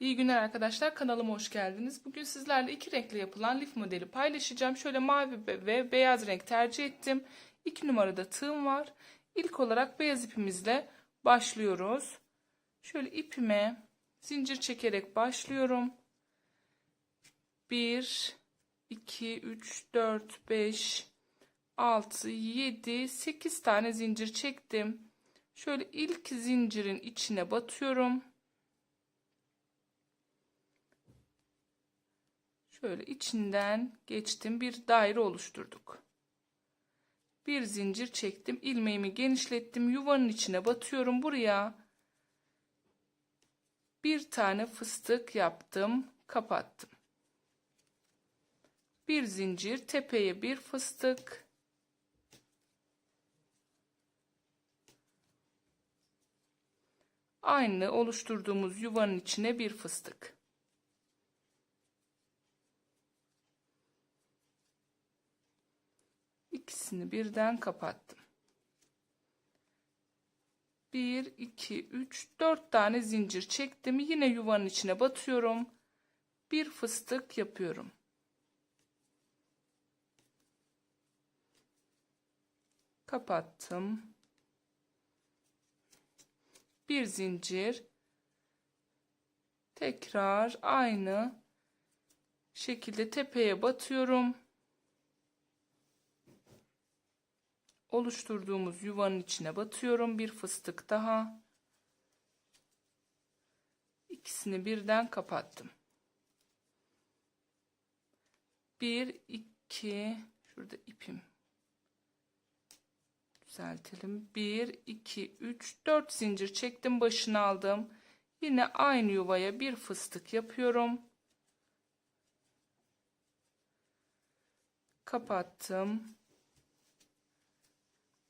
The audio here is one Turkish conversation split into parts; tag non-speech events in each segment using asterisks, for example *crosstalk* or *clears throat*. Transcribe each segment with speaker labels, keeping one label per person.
Speaker 1: İyi günler arkadaşlar. Kanalıma hoş geldiniz. Bugün sizlerle iki renkle yapılan lif modeli paylaşacağım. Şöyle mavi ve beyaz renk tercih ettim. İki numarada tığım var. İlk olarak beyaz ipimizle başlıyoruz. Şöyle ipime zincir çekerek başlıyorum. 1, 2, 3, 4, 5, 6, 7, 8 tane zincir çektim. Şöyle ilk zincirin içine batıyorum. Şöyle içinden geçtim. Bir daire oluşturduk. Bir zincir çektim. ilmeğimi genişlettim. Yuvanın içine batıyorum. Buraya bir tane fıstık yaptım. Kapattım. Bir zincir tepeye bir fıstık. Aynı oluşturduğumuz yuvanın içine bir fıstık. İkisini birden kapattım. 1, 2, 3, 4 tane zincir çektim. Yine yuvanın içine batıyorum. Bir fıstık yapıyorum. Kapattım. Bir zincir. Tekrar aynı şekilde tepeye batıyorum. Oluşturduğumuz yuvanın içine batıyorum. Bir fıstık daha. İkisini birden kapattım. Bir, iki, şurada ipim. Düzeltelim. Bir, iki, üç, dört zincir çektim. Başını aldım. Yine aynı yuvaya bir fıstık yapıyorum. Kapattım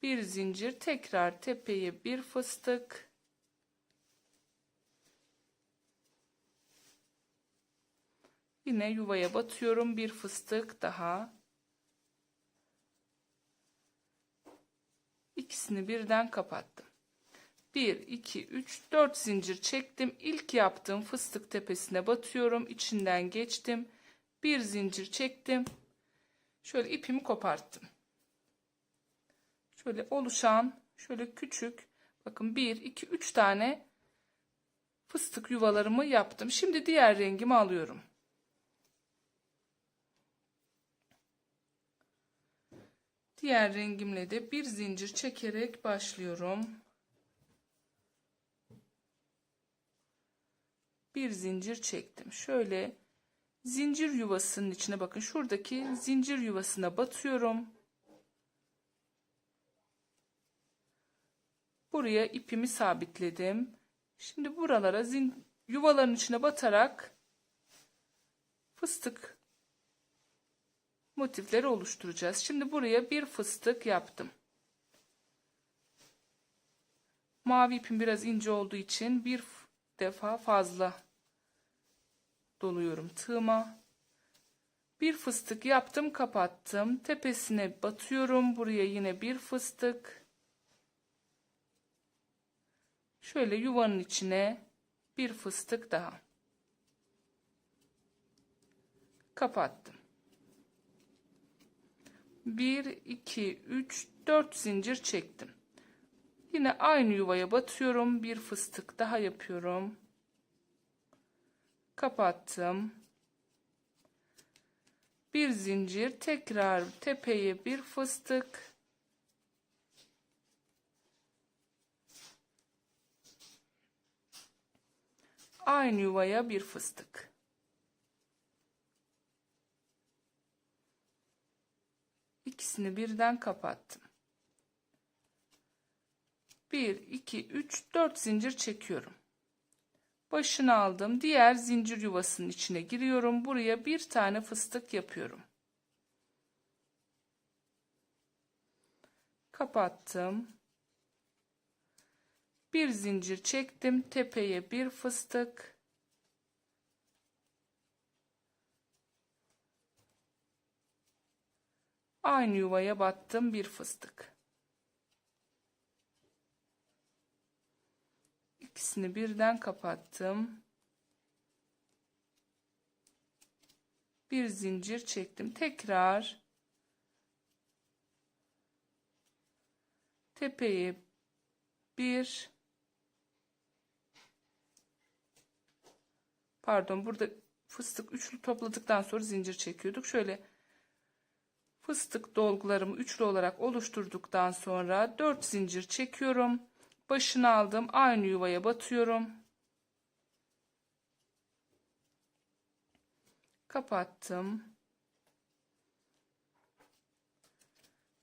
Speaker 1: bir zincir tekrar tepeye bir fıstık. Yine yuvaya batıyorum bir fıstık daha. İkisini birden kapattım. 1 2 3 4 zincir çektim. İlk yaptığım fıstık tepesine batıyorum içinden geçtim. Bir zincir çektim. Şöyle ipimi koparttım şöyle oluşan şöyle küçük bakın 1 2 3 tane fıstık yuvalarımı yaptım. Şimdi diğer rengimi alıyorum. Diğer rengimle de bir zincir çekerek başlıyorum. Bir zincir çektim. Şöyle zincir yuvasının içine bakın. Şuradaki zincir yuvasına batıyorum. Buraya ipimi sabitledim. Şimdi buralara zin yuvaların içine batarak fıstık motifleri oluşturacağız. Şimdi buraya bir fıstık yaptım. Mavi ipim biraz ince olduğu için bir defa fazla doluyorum tığıma. Bir fıstık yaptım, kapattım. Tepesine batıyorum. Buraya yine bir fıstık. Şöyle yuvanın içine bir fıstık daha. Kapattım. 1, 2, 3, 4 zincir çektim. Yine aynı yuvaya batıyorum. Bir fıstık daha yapıyorum. Kapattım. Bir zincir tekrar tepeye bir fıstık aynı yuvaya bir fıstık. İkisini birden kapattım. 1, 2, 3, 4 zincir çekiyorum. Başını aldım. Diğer zincir yuvasının içine giriyorum. Buraya bir tane fıstık yapıyorum. Kapattım. Bir zincir çektim. Tepeye bir fıstık. Aynı yuvaya battım bir fıstık. İkisini birden kapattım. Bir zincir çektim. Tekrar tepeye bir pardon burada fıstık üçlü topladıktan sonra zincir çekiyorduk. Şöyle fıstık dolgularımı üçlü olarak oluşturduktan sonra 4 zincir çekiyorum. Başını aldım. Aynı yuvaya batıyorum. Kapattım.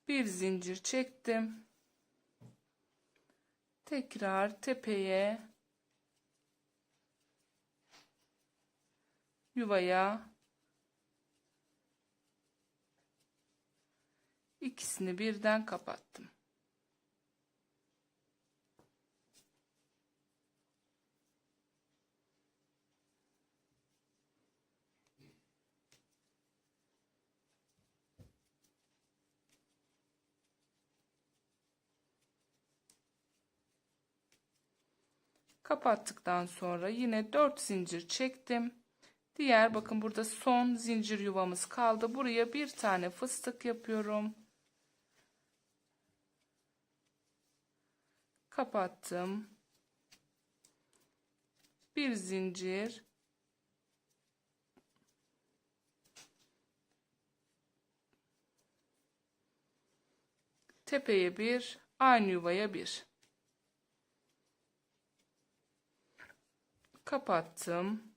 Speaker 1: Bir zincir çektim. Tekrar tepeye yuvaya ikisini birden kapattım. Kapattıktan sonra yine 4 zincir çektim. Diğer bakın burada son zincir yuvamız kaldı. Buraya bir tane fıstık yapıyorum. Kapattım. Bir zincir. Tepeye bir, aynı yuvaya bir. kapattım.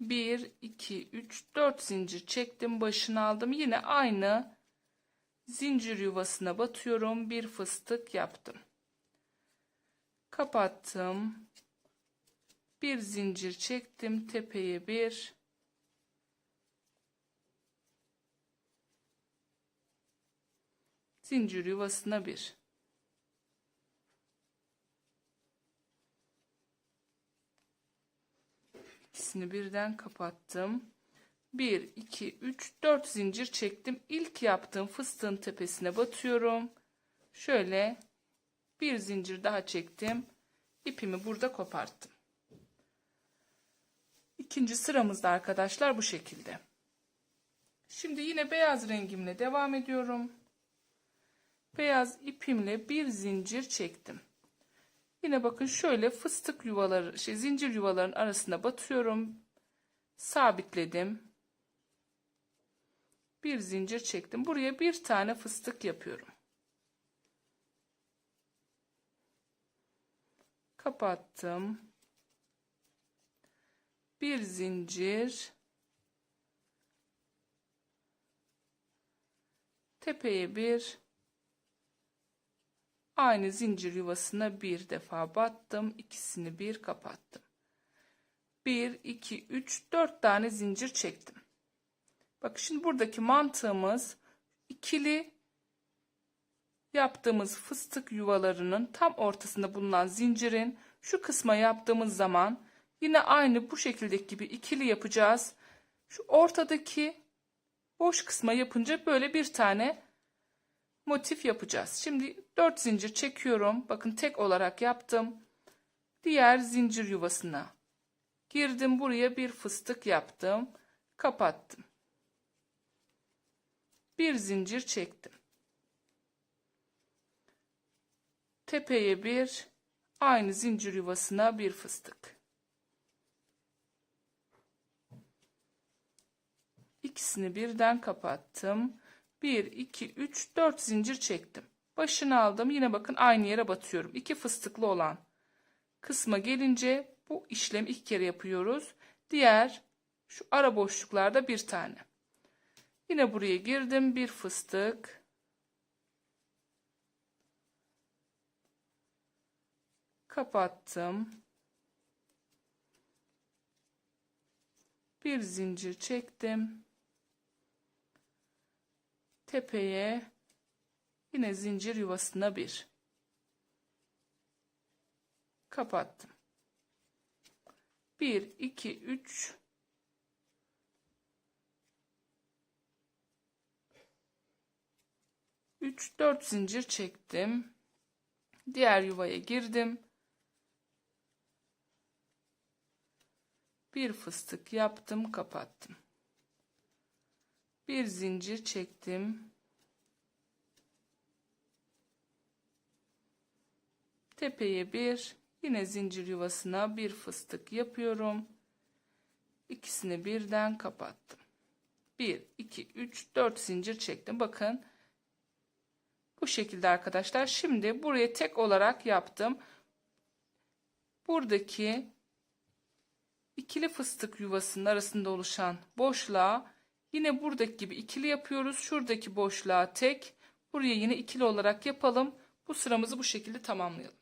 Speaker 1: 1 2 3 4 zincir çektim başını aldım. Yine aynı zincir yuvasına batıyorum. Bir fıstık yaptım. Kapattım. Bir zincir çektim tepeye bir. Zincir yuvasına bir İkisini birden kapattım. 1, 2, 3, 4 zincir çektim. İlk yaptığım fıstığın tepesine batıyorum. Şöyle bir zincir daha çektim. İpimi burada koparttım. İkinci sıramızda arkadaşlar bu şekilde. Şimdi yine beyaz rengimle devam ediyorum. Beyaz ipimle bir zincir çektim. Yine bakın şöyle fıstık yuvaları, şey zincir yuvaların arasına batıyorum. Sabitledim. Bir zincir çektim. Buraya bir tane fıstık yapıyorum. Kapattım. Bir zincir. Tepeye bir Aynı zincir yuvasına bir defa battım. ikisini bir kapattım. 1, 2, 3, 4 tane zincir çektim. Bak şimdi buradaki mantığımız ikili yaptığımız fıstık yuvalarının tam ortasında bulunan zincirin şu kısma yaptığımız zaman yine aynı bu şekildeki gibi ikili yapacağız. Şu ortadaki boş kısma yapınca böyle bir tane motif yapacağız. Şimdi 4 zincir çekiyorum. Bakın tek olarak yaptım. Diğer zincir yuvasına girdim. Buraya bir fıstık yaptım. Kapattım. Bir zincir çektim. Tepeye bir, aynı zincir yuvasına bir fıstık. İkisini birden kapattım. 1, 2, 3, 4 zincir çektim. Başını aldım. Yine bakın aynı yere batıyorum. 2 fıstıklı olan kısma gelince bu işlemi iki kere yapıyoruz. Diğer şu ara boşluklarda bir tane. Yine buraya girdim. Bir fıstık. Kapattım. Bir zincir çektim tepeye yine zincir yuvasına bir kapattım. 1 2 3 3 4 zincir çektim. Diğer yuvaya girdim. bir fıstık yaptım kapattım bir zincir çektim. Tepeye bir yine zincir yuvasına bir fıstık yapıyorum. İkisini birden kapattım. 1 2 3 4 zincir çektim. Bakın bu şekilde arkadaşlar. Şimdi buraya tek olarak yaptım. Buradaki ikili fıstık yuvasının arasında oluşan boşluğa yine buradaki gibi ikili yapıyoruz. Şuradaki boşluğa tek, buraya yine ikili olarak yapalım. Bu sıramızı bu şekilde tamamlayalım.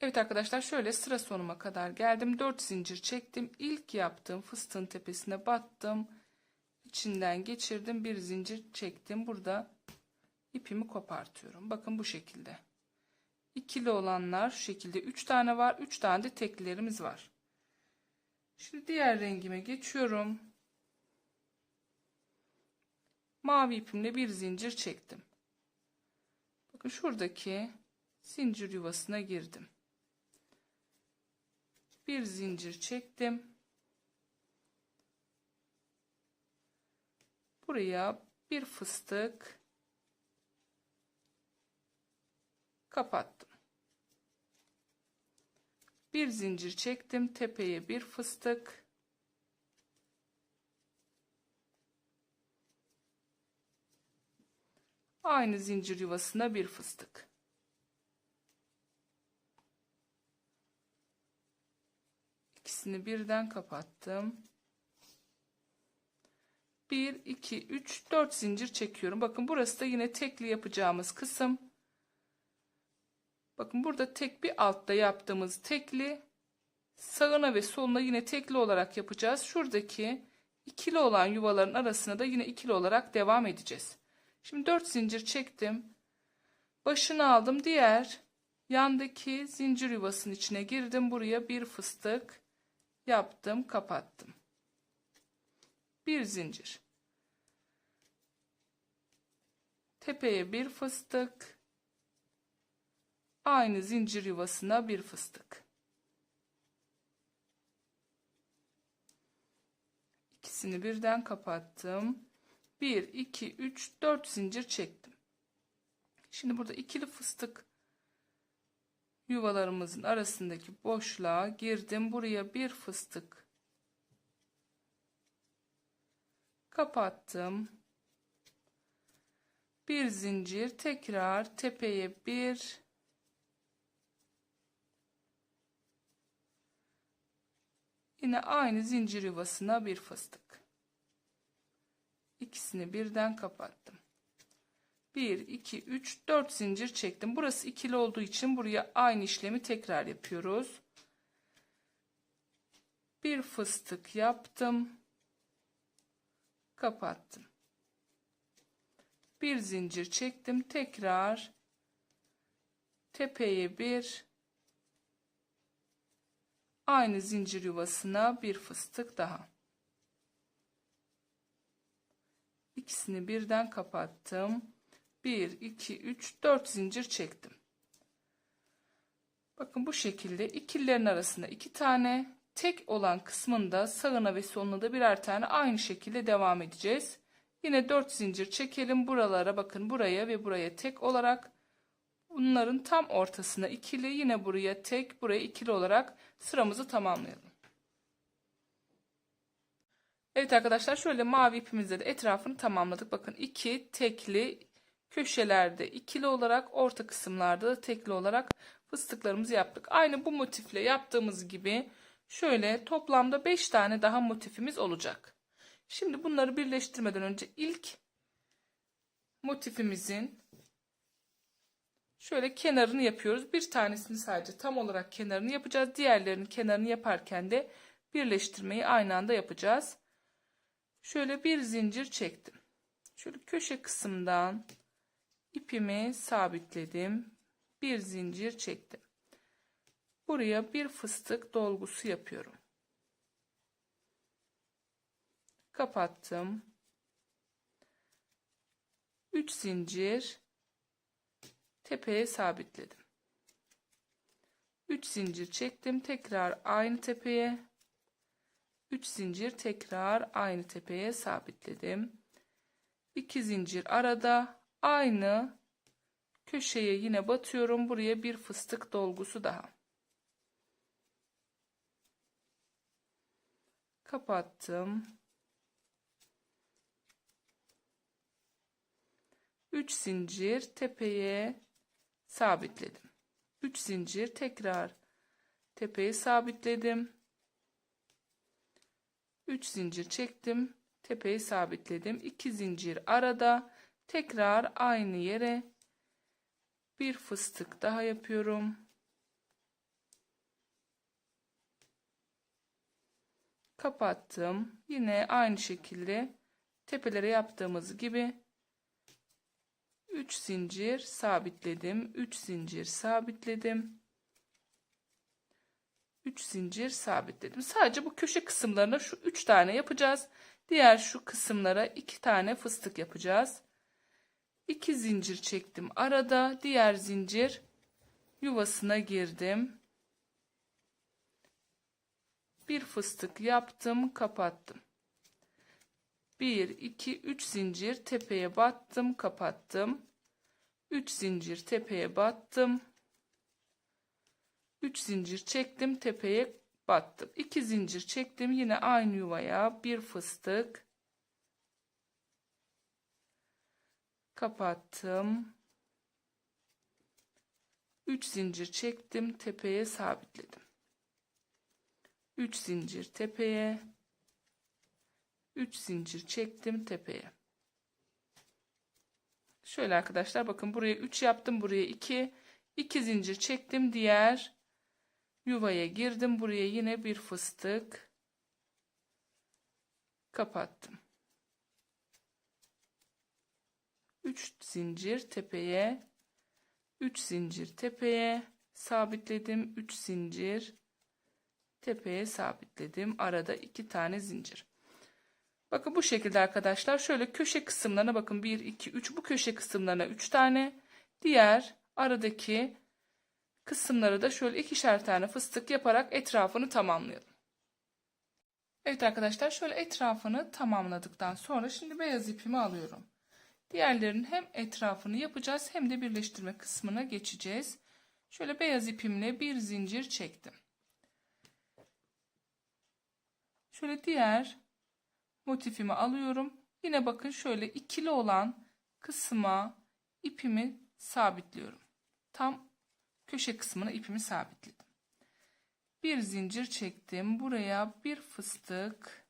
Speaker 1: Evet arkadaşlar şöyle sıra sonuma kadar geldim. 4 zincir çektim. İlk yaptığım fıstığın tepesine battım. İçinden geçirdim. Bir zincir çektim. Burada ipimi kopartıyorum. Bakın bu şekilde. İkili olanlar şu şekilde 3 tane var. 3 tane de teklilerimiz var. Şimdi diğer rengime geçiyorum. Mavi ipimle bir zincir çektim. Bakın şuradaki zincir yuvasına girdim. Bir zincir çektim. Buraya bir fıstık kapattım. Bir zincir çektim. Tepeye bir fıstık. Aynı zincir yuvasına bir fıstık. İkisini birden kapattım. 1, 2, 3, 4 zincir çekiyorum. Bakın burası da yine tekli yapacağımız kısım. Bakın burada tek bir altta yaptığımız tekli sağına ve soluna yine tekli olarak yapacağız. Şuradaki ikili olan yuvaların arasına da yine ikili olarak devam edeceğiz. Şimdi 4 zincir çektim. Başını aldım. Diğer yandaki zincir yuvasının içine girdim. Buraya bir fıstık yaptım, kapattım. Bir zincir. Tepeye bir fıstık. Aynı zincir yuvasına bir fıstık. İkisini birden kapattım. 1, 2, 3, 4 zincir çektim. Şimdi burada ikili fıstık yuvalarımızın arasındaki boşluğa girdim. Buraya bir fıstık kapattım. Bir zincir tekrar tepeye bir Yine aynı zincir yuvasına bir fıstık. İkisini birden kapattım. 1, 2, 3, 4 zincir çektim. Burası ikili olduğu için buraya aynı işlemi tekrar yapıyoruz. Bir fıstık yaptım. Kapattım. Bir zincir çektim. Tekrar tepeye bir aynı zincir yuvasına bir fıstık daha. İkisini birden kapattım. 1, 2, 3, 4 zincir çektim. Bakın bu şekilde ikililerin arasında iki tane tek olan kısmında sağına ve soluna da birer tane aynı şekilde devam edeceğiz. Yine 4 zincir çekelim buralara bakın buraya ve buraya tek olarak bunların tam ortasına ikili yine buraya tek buraya ikili olarak sıramızı tamamlayalım. Evet arkadaşlar şöyle mavi ipimizle de etrafını tamamladık. Bakın iki tekli köşelerde ikili olarak orta kısımlarda da tekli olarak fıstıklarımızı yaptık. Aynı bu motifle yaptığımız gibi şöyle toplamda 5 tane daha motifimiz olacak. Şimdi bunları birleştirmeden önce ilk motifimizin şöyle kenarını yapıyoruz. Bir tanesini sadece tam olarak kenarını yapacağız. Diğerlerinin kenarını yaparken de birleştirmeyi aynı anda yapacağız. Şöyle bir zincir çektim. Şöyle köşe kısımdan ipimi sabitledim. Bir zincir çektim. Buraya bir fıstık dolgusu yapıyorum. Kapattım. 3 zincir tepeye sabitledim. 3 zincir çektim. Tekrar aynı tepeye 3 zincir tekrar aynı tepeye sabitledim. 2 zincir arada aynı köşeye yine batıyorum. Buraya bir fıstık dolgusu daha. Kapattım. 3 zincir tepeye sabitledim. 3 zincir tekrar tepeye sabitledim. 3 zincir çektim. Tepeyi sabitledim. 2 zincir arada tekrar aynı yere bir fıstık daha yapıyorum. Kapattım. Yine aynı şekilde tepelere yaptığımız gibi 3 zincir sabitledim. 3 zincir sabitledim. 3 zincir sabitledim. Sadece bu köşe kısımlarına şu 3 tane yapacağız. Diğer şu kısımlara 2 tane fıstık yapacağız. 2 zincir çektim arada. Diğer zincir yuvasına girdim. Bir fıstık yaptım, kapattım. 1 2 3 zincir tepeye battım, kapattım. 3 zincir tepeye battım. 3 zincir çektim tepeye battım. 2 zincir çektim yine aynı yuvaya bir fıstık kapattım. 3 zincir çektim tepeye sabitledim. 3 zincir tepeye 3 zincir çektim tepeye. Şöyle arkadaşlar bakın buraya 3 yaptım buraya 2 2 zincir çektim diğer yuvaya girdim. Buraya yine bir fıstık kapattım. 3 zincir tepeye 3 zincir tepeye sabitledim. 3 zincir tepeye sabitledim. Arada 2 tane zincir. Bakın bu şekilde arkadaşlar. Şöyle köşe kısımlarına bakın 1 2 3 bu köşe kısımlarına 3 tane. Diğer aradaki kısımları da şöyle ikişer tane fıstık yaparak etrafını tamamlayalım. Evet arkadaşlar şöyle etrafını tamamladıktan sonra şimdi beyaz ipimi alıyorum. Diğerlerinin hem etrafını yapacağız hem de birleştirme kısmına geçeceğiz. Şöyle beyaz ipimle bir zincir çektim. Şöyle diğer motifimi alıyorum. Yine bakın şöyle ikili olan kısma ipimi sabitliyorum. Tam köşe kısmına ipimi sabitledim. Bir zincir çektim. Buraya bir fıstık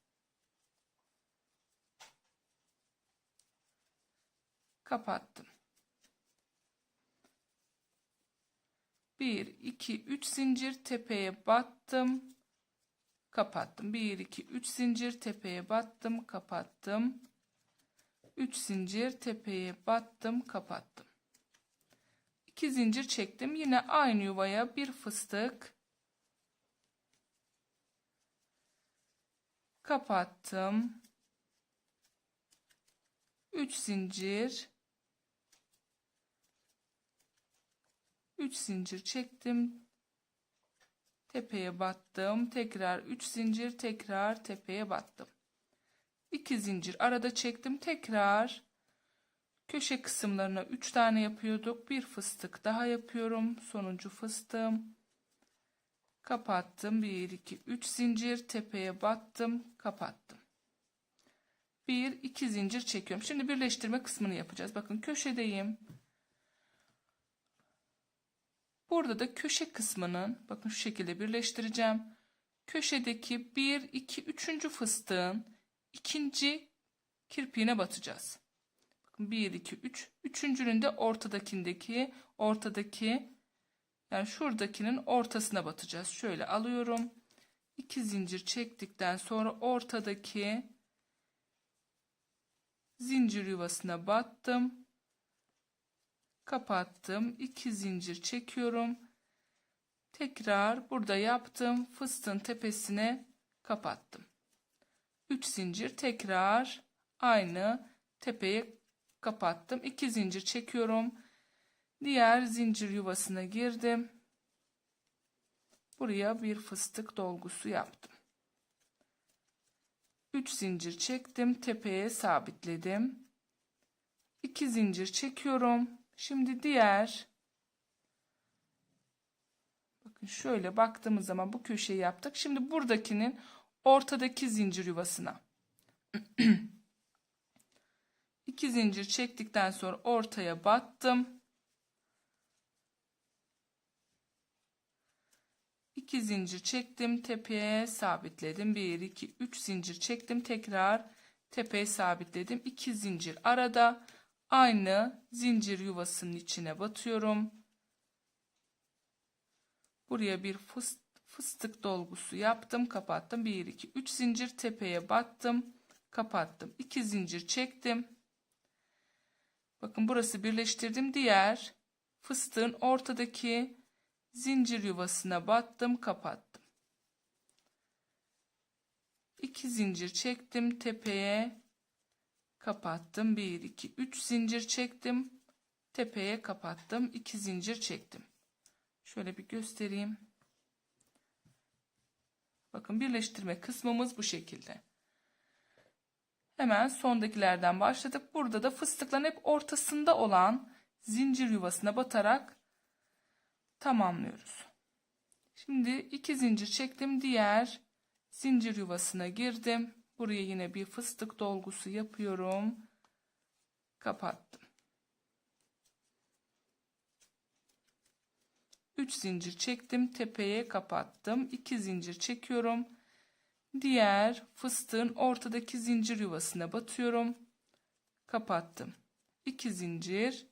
Speaker 1: kapattım. 1 2 3 zincir tepeye battım. Kapattım. 1 2 3 zincir tepeye battım, kapattım. 3 zincir tepeye battım, kapattım. 2 zincir çektim. Yine aynı yuvaya bir fıstık kapattım. 3 zincir 3 zincir çektim. Tepeye battım. Tekrar 3 zincir tekrar tepeye battım. 2 zincir arada çektim. Tekrar Köşe kısımlarına 3 tane yapıyorduk. Bir fıstık daha yapıyorum. Sonuncu fıstığım. Kapattım. 1 2 3 zincir tepeye battım, kapattım. 1 2 zincir çekiyorum. Şimdi birleştirme kısmını yapacağız. Bakın köşedeyim. Burada da köşe kısmının bakın şu şekilde birleştireceğim. Köşedeki 1 2 3. fıstığın ikinci kirpiğine batacağız. 1, 2, 3. Üçüncünün de ortadakindeki, ortadaki, yani şuradakinin ortasına batacağız. Şöyle alıyorum. 2 zincir çektikten sonra ortadaki zincir yuvasına battım. Kapattım. 2 zincir çekiyorum. Tekrar burada yaptım. Fıstığın tepesine kapattım. 3 zincir tekrar aynı tepeye kapattım. 2 zincir çekiyorum. Diğer zincir yuvasına girdim. Buraya bir fıstık dolgusu yaptım. 3 zincir çektim. Tepeye sabitledim. 2 zincir çekiyorum. Şimdi diğer bakın şöyle baktığımız zaman bu köşeyi yaptık. Şimdi buradakinin ortadaki zincir yuvasına *clears throat* 2 zincir çektikten sonra ortaya battım. 2 zincir çektim tepeye sabitledim. 1 2 3 zincir çektim tekrar tepeye sabitledim. 2 zincir arada aynı zincir yuvasının içine batıyorum. Buraya bir fıs- fıstık dolgusu yaptım kapattım. 1 2 3 zincir tepeye battım kapattım. 2 zincir çektim bakın burası birleştirdim. Diğer fıstığın ortadaki zincir yuvasına battım kapattım. 2 zincir çektim tepeye kapattım. 1 2 3 zincir çektim tepeye kapattım. 2 zincir çektim. Şöyle bir göstereyim. Bakın birleştirme kısmımız bu şekilde hemen sondakilerden başladık burada da fıstıkların hep ortasında olan zincir yuvasına batarak tamamlıyoruz. Şimdi iki zincir çektim. Diğer zincir yuvasına girdim. Buraya yine bir fıstık dolgusu yapıyorum. Kapattım. 3 zincir çektim. Tepeye kapattım. 2 zincir çekiyorum. Diğer fıstığın ortadaki zincir yuvasına batıyorum. Kapattım. 2 zincir.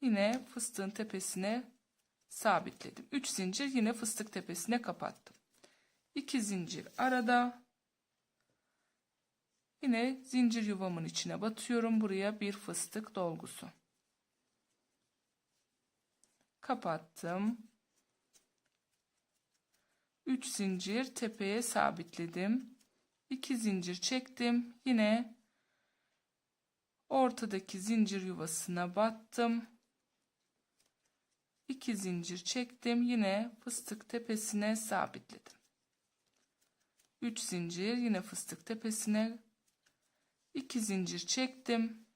Speaker 1: Yine fıstığın tepesine sabitledim. 3 zincir yine fıstık tepesine kapattım. 2 zincir arada. Yine zincir yuvamın içine batıyorum. Buraya bir fıstık dolgusu. Kapattım. 3 zincir tepeye sabitledim. 2 zincir çektim. Yine ortadaki zincir yuvasına battım. 2 zincir çektim. Yine fıstık tepesine sabitledim. 3 zincir yine fıstık tepesine 2 zincir çektim.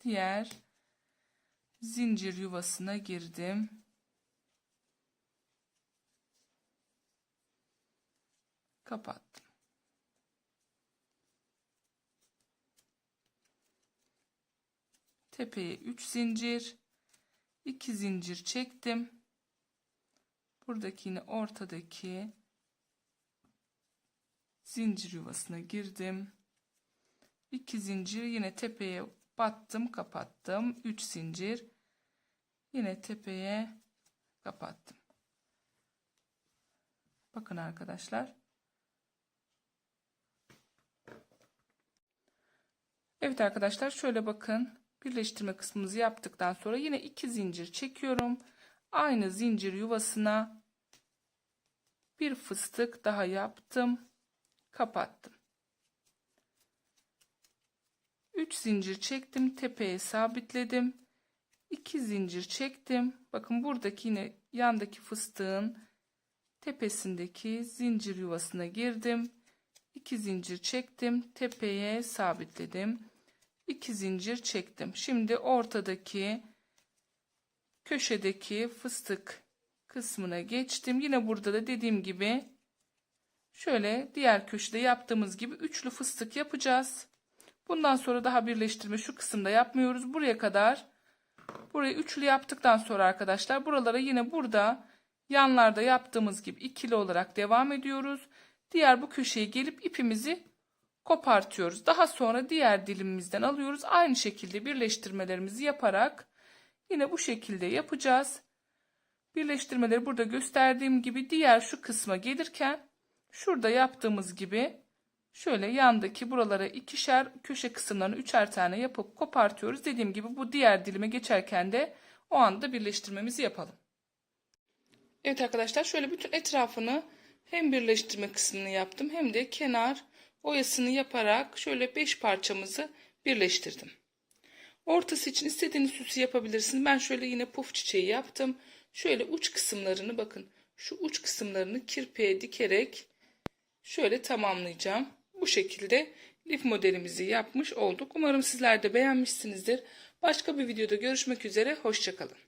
Speaker 1: Diğer zincir yuvasına girdim. Kapattım. Tepeye 3 zincir, 2 zincir çektim. Buradaki yine ortadaki zincir yuvasına girdim. 2 zincir yine tepeye battım, kapattım. 3 zincir yine tepeye kapattım. Bakın arkadaşlar. Evet arkadaşlar şöyle bakın birleştirme kısmımızı yaptıktan sonra yine iki zincir çekiyorum. Aynı zincir yuvasına bir fıstık daha yaptım. Kapattım. 3 zincir çektim. Tepeye sabitledim. 2 zincir çektim. Bakın buradaki yine yandaki fıstığın tepesindeki zincir yuvasına girdim. 2 zincir çektim. Tepeye sabitledim. 2 zincir çektim. Şimdi ortadaki köşedeki fıstık kısmına geçtim. Yine burada da dediğim gibi şöyle diğer köşede yaptığımız gibi üçlü fıstık yapacağız. Bundan sonra daha birleştirme şu kısımda yapmıyoruz. Buraya kadar burayı üçlü yaptıktan sonra arkadaşlar buralara yine burada yanlarda yaptığımız gibi ikili olarak devam ediyoruz. Diğer bu köşeye gelip ipimizi kopartıyoruz. Daha sonra diğer dilimimizden alıyoruz. Aynı şekilde birleştirmelerimizi yaparak yine bu şekilde yapacağız. Birleştirmeleri burada gösterdiğim gibi diğer şu kısma gelirken şurada yaptığımız gibi şöyle yandaki buralara ikişer köşe kısımlarını üçer tane yapıp kopartıyoruz. Dediğim gibi bu diğer dilime geçerken de o anda birleştirmemizi yapalım. Evet arkadaşlar şöyle bütün etrafını hem birleştirme kısmını yaptım hem de kenar oyasını yaparak şöyle 5 parçamızı birleştirdim. Ortası için istediğiniz süsü yapabilirsiniz. Ben şöyle yine puf çiçeği yaptım. Şöyle uç kısımlarını bakın. Şu uç kısımlarını kirpiğe dikerek şöyle tamamlayacağım. Bu şekilde lif modelimizi yapmış olduk. Umarım sizler de beğenmişsinizdir. Başka bir videoda görüşmek üzere. Hoşçakalın.